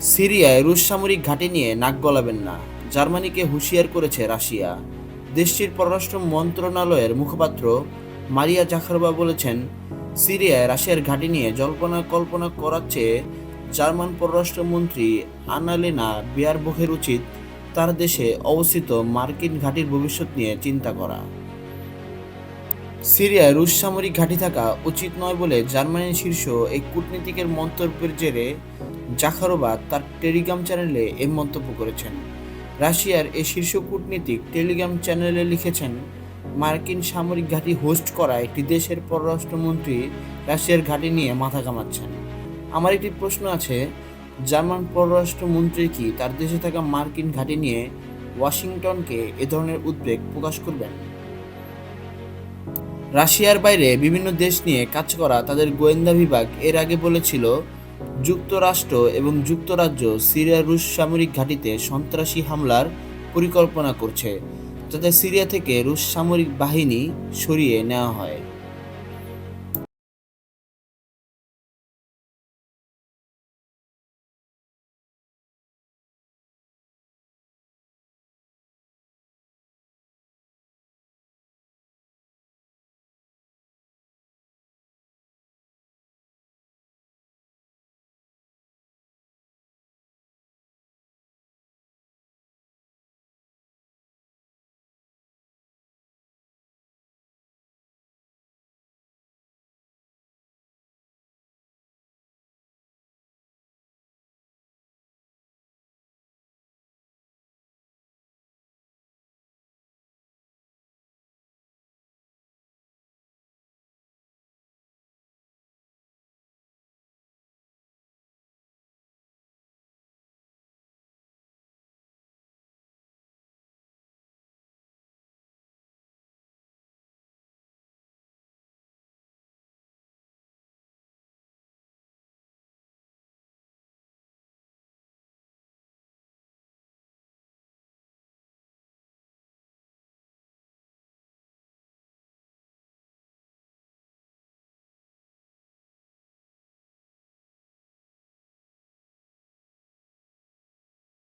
সিরিয়ায় রুশ সামরিক ঘাঁটি নিয়ে নাক গলাবেন না। জার্মানিকে হুঁশিয়ার করেছে রাশিয়া। দেশটির পররাষ্ট্র মন্ত্রণালয়ের মুখপাত্র মারিয়া জাখারবা বলেছেন, সিরিয়ায় রাশিয়ার ঘাঁটি নিয়ে জল্পনা কল্পনা করার চেয়ে জার্মান পররাষ্ট্রমন্ত্রী আনালেনা বিয়ারবোখের উচিত তার দেশে অবস্থিত মার্কিন ঘাঁটির ভবিষ্যৎ নিয়ে চিন্তা করা। সিরিয়ায় রুশ সামরিক ঘাঁটি থাকা উচিত নয় বলে জার্মানির শীর্ষ এই কূটনীতিকের মন্তব্যের জেরে জাখারোবা তার টেলিগ্রাম চ্যানেলে এই মন্তব্য করেছেন। রাশিয়ার এই শীর্ষ কূটনীতিক টেলিগ্রাম চ্যানেলে লিখেছেন, মার্কিন সামরিক ঘাঁটি হোস্ট করা একটি দেশের পররাষ্ট্রমন্ত্রী রাশিয়ার ঘাঁটি নিয়ে মাথা কামাচ্ছেন আমার একটি প্রশ্ন আছে, জার্মান পররাষ্ট্রমন্ত্রী কি তার দেশে থাকা মার্কিন ঘাঁটি নিয়ে ওয়াশিংটনকে এ ধরনের উদ্বেগ প্রকাশ করবেন? রাশিয়ার বাইরে বিভিন্ন দেশ নিয়ে কাজ করা তাদের গোয়েন্দা বিভাগ এর আগে বলেছিল যুক্তরাষ্ট্র এবং যুক্তরাজ্য সিরিয়ার রুশ সামরিক ঘাঁটিতে সন্ত্রাসী হামলার পরিকল্পনা করছে, যাতে সিরিয়া থেকে রুশ সামরিক বাহিনী সরিয়ে নেওয়া হয়।